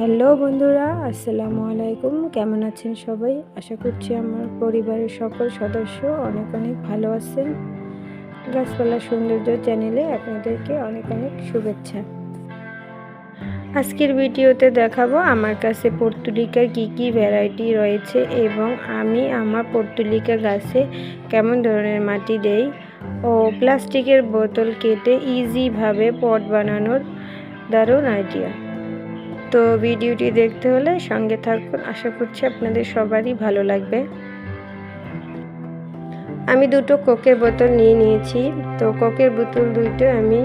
Hello বন্ধুরা, আসসালামু আলাইকুম। কেমন আছেন সবাই? আশা করছি আমার পরিবারের সকল সদস্য অনেক অনেক ভালো আছেন। গাছপালা সৌন্দর্য চ্যানেলে আপনাদেরকে অনেক অনেক শুভেচ্ছা। আজকের ভিডিওতে দেখাবো আমার কাছে পর্তুলিকার কি কি ভ্যারাইটি রয়েছে এবং আমি আমার পর্তুলিকা গাছে কেমন ধরনের মাটি দেই। ও প্লাস্টিকের বোতল কেটে ইজিভাবে পট বানানোর দারুণ আইডিয়া তো ভিডিওটি দেখতে হলে সঙ্গে থাকুন। আশা করছি আপনাদের সবারই ভালো লাগবে। আমি দুটো কোকের বোতল নিয়ে নিয়েছি। তো কোকের বোতল দুইটো আমি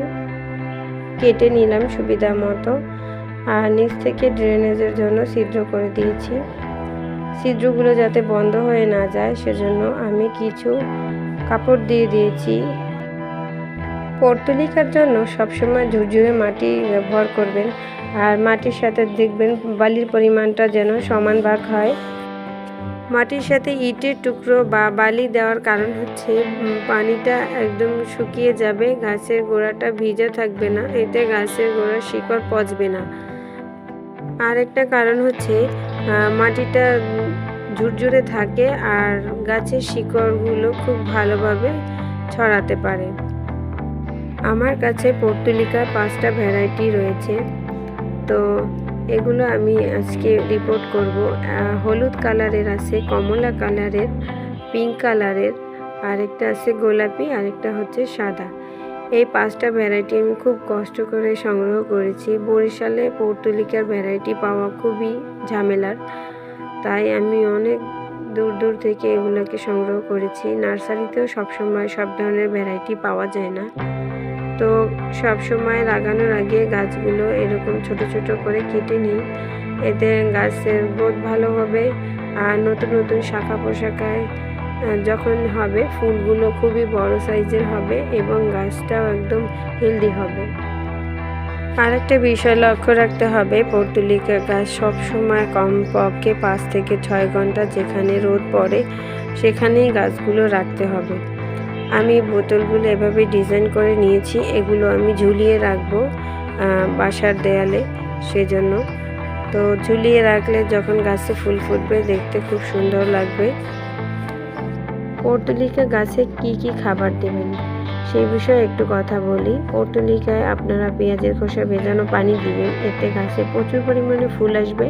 কেটে নিলাম সুবিধা মতো। আর নিচ থেকে ড্রেনেজের জন্য ছিদ্র করে দিয়েছি। ছিদ্রগুলো যাতে বন্ধ হয়ে না যায়, সেজন্য আমি কিছু কাপড় দিয়ে দিয়েছি। পর্তুলিকার জন্য সবসময় ঝুরঝুরে মাটি ব্যবহার করবেন আর মাটির সাথে দেখবেন বালির পরিমাণটা যেন সমান ভাগ হয়। মাটির সাথে ইটের টুকরো বা বালি দেওয়ার কারণ হচ্ছে পানিটা একদম শুকিয়ে যাবে, গাছের গোড়াটা ভিজে থাকবে না, এতে গাছের গোড়া শিকড় পচবে না। আর একটা কারণ হচ্ছে মাটিটা ঝুরঝুরে থাকে আর গাছের শিকড়গুলো খুব ভালোভাবে ছড়াতে পারে। আমার কাছে পর্তুলিকার পাঁচটা ভ্যারাইটি রয়েছে। তো এগুলো আমি আজকে রিপোর্ট করব। হলুদ কালারের আছে, কমলা কালারের পিঙ্ক কালারের আরেকটা আছে গোলাপি, আরেকটা হচ্ছে সাদা। এই পাঁচটা ভ্যারাইটি আমি খুব কষ্ট করে সংগ্রহ করেছি। বরিশালে পর্তুলিকার ভ্যারাইটি পাওয়া খুবই ঝামেলার। তাই আমি অনেক দূর দূর থেকে এগুলোকে সংগ্রহ করেছি। নার্সারিতেও সবসময় সব ধরনের ভ্যারাইটি পাওয়া যায় না। তো সব সময় লাগানোর আগে গাছগুলো এরকম ছোট ছোট করে কেটে নিই। এতে গাছের গ্রোথ ভালো হবে আর নতুন নতুন শাখা পোশাকায় যখন হবে ফুলগুলো খুবই বড় সাইজের হবে এবং গাছটাও একদম হেলদি হবে। আরেকটা বিষয় লক্ষ্য রাখতে হবে পর্তুলিকা গাছ সবসময় কমপক্ষে পাঁচ থেকে ছয় ঘণ্টা যেখানে রোদ পড়ে সেখানেই গাছগুলো রাখতে হবে। আমি বোতলগুলো এভাবে ডিজাইন করে নিয়েছি, এগুলো আমি ঝুলিয়ে রাখব বাসার দেয়ালে সেজন্য। তো ঝুলিয়ে রাখলে যখন গাছে ফুল ফুটবে দেখতে খুব সুন্দর লাগবে। পর্তুলিকা গাছে কি কি খাবার দেবেন? সেই বিষয়ে একটু কথা বলি। পর্তুলিকায় আপনারা পেঁয়াজের খোসা ভেজানো পানি দিবেন, এতে গাছে প্রচুর পরিমাণে ফুল আসবে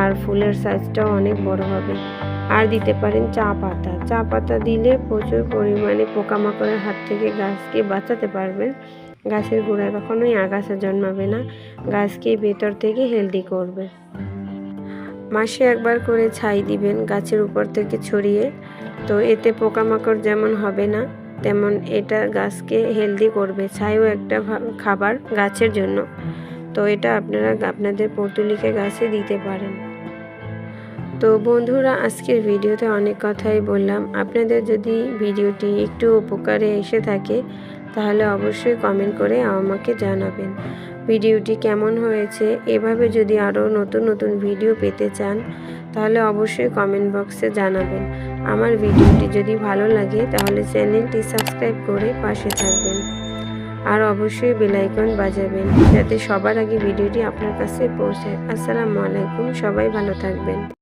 আর ফুলের সাইজটাও অনেক বড় হবে। আর দিতে পারেন চা পাতা। চা পাতা দিলে প্রচুর পরিমাণে পোকামাকড়ের হাত থেকে গাছকে বাঁচাতে পারবেন। গাছের গোড়ায় কখনোই আগাছা জন্মাবে না। গাছকে ভেতর থেকে হেলদি করবে। মাসে একবার করে ছাই দিবেন গাছের উপর থেকে ছড়িয়ে। তো এতে পোকামাকড় যেমন হবে না, তেমন এটা গাছকে হেলদি করবে। ছাইও একটা খাবার গাছের জন্য। তো এটা আপনারা, আপনাদের পর্তুলিকা গাছে দিতে পারেন। তো বন্ধুরা, আজকের ভিডিওতে অনেক কথাই বললাম। আপনাদের যদি ভিডিওটি একটু উপকারে এসে থাকে, তাহলে অবশ্যই কমেন্ট করে আমাকে জানাবেন। ভিডিওটি কেমন হয়েছে? এভাবে যদি আরও নতুন নতুন ভিডিও পেতে চান, তাহলে অবশ্যই কমেন্ট বক্সে জানাবেন। আমার ভিডিওটি যদি ভালো লাগে, তাহলে চ্যানেলটি সাবস্ক্রাইব করে পাশে থাকবেন। আর অবশ্যই বেলাইকন বাজাবেন, যাতে সবার আগে ভিডিওটি আপনার কাছে পৌঁছায়। আসসালামু আলাইকুম, সবাই ভালো থাকবেন।